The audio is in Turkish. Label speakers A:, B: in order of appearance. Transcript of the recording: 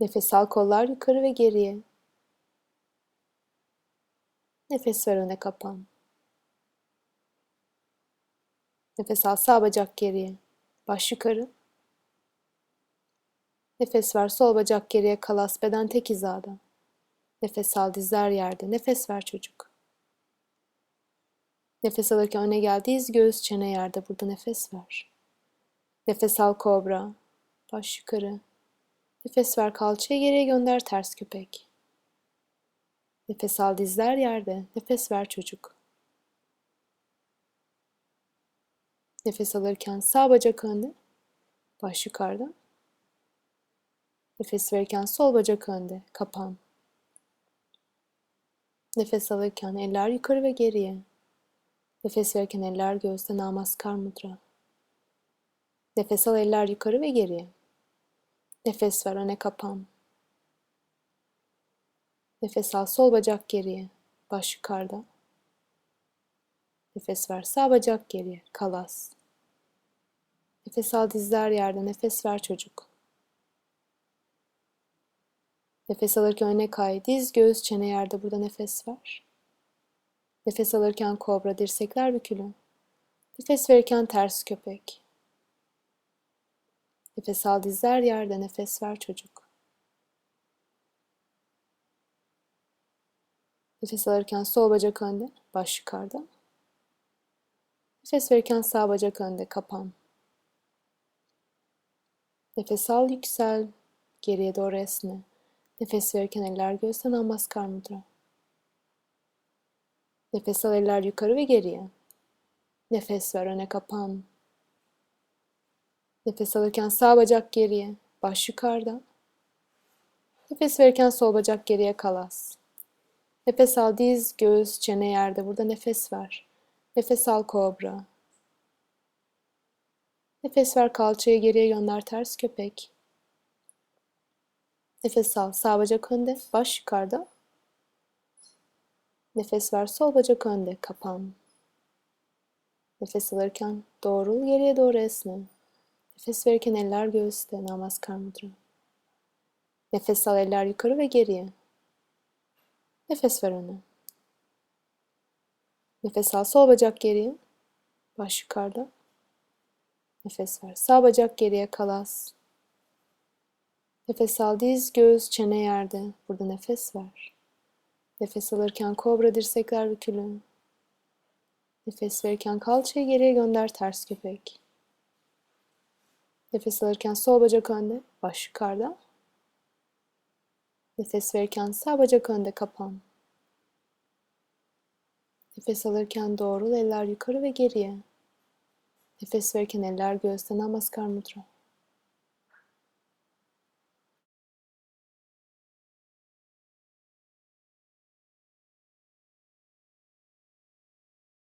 A: Nefes al kollar yukarı ve geriye. Nefes ver öne kapan. Nefes al sağ bacak geriye. Baş yukarı. Nefes ver sol bacak geriye kalas beden tek hizada. Nefes al dizler yerde. Nefes ver çocuk. Nefes alırken öne gel diz göğüs çene yerde. Burada nefes ver. Nefes al kobra. Baş yukarı. Nefes ver kalçayı geriye gönder ters köpek. Nefes al dizler yerde. Nefes ver çocuk. Nefes alırken sağ bacak önde. Baş yukarıda. Nefes verirken sol bacak önde. Kapan. Nefes alırken eller yukarı ve geriye. Nefes verirken eller göğüste namaskar mudra. Nefes al eller yukarı ve geriye. Nefes ver öne kapan. Nefes al sol bacak geriye. Baş yukarıda. Nefes ver sağ bacak geriye. Kalas. Nefes al dizler yerde. Nefes ver çocuk. Nefes alırken öne kay. Diz, göğüs, çene yerde. Burada nefes ver. Nefes alırken kobra, dirsekler bükülü. Nefes verirken ters köpek. Nefes al dizler yerde. Nefes ver çocuk. Nefes alırken sol bacak önde, baş yukarıda. Nefes verirken sağ bacak önde, kapan. Nefes al, yüksel, geriye doğru esne. Nefes verirken eller göğüsten namaskar mudra. Nefes al eller yukarı ve geriye. Nefes ver öne kapan. Nefes alırken sağ bacak geriye, baş yukarıda. Nefes verirken sol bacak geriye kalas. Nefes al diz, göğüs, çene yerde. Burada nefes ver. Nefes al kobra. Nefes ver kalçayı geriye gönder ters köpek. Nefes al sağ bacak önde, baş yukarıda. Nefes ver sol bacak önde, kapan. Nefes alırken doğrul geriye doğru esne. Nefes verirken eller göğüste, namaskar mudra. Nefes al eller yukarı ve geriye. Nefes ver öne. Nefes al sol bacak geriye. Baş yukarıda. Nefes ver. Sağ bacak geriye kalas. Nefes al diz, göğüs, çene yerde. Burada nefes ver. Nefes alırken kobra dirsekler bükülü. Nefes verirken kalçayı geriye gönder ters köpek. Nefes alırken sol bacak önde, baş yukarıda. Nefes verirken sağ bacak önde kapan. Nefes alırken doğrul eller yukarı ve geriye. Nefes verirken eller göğüste namaskar mudra.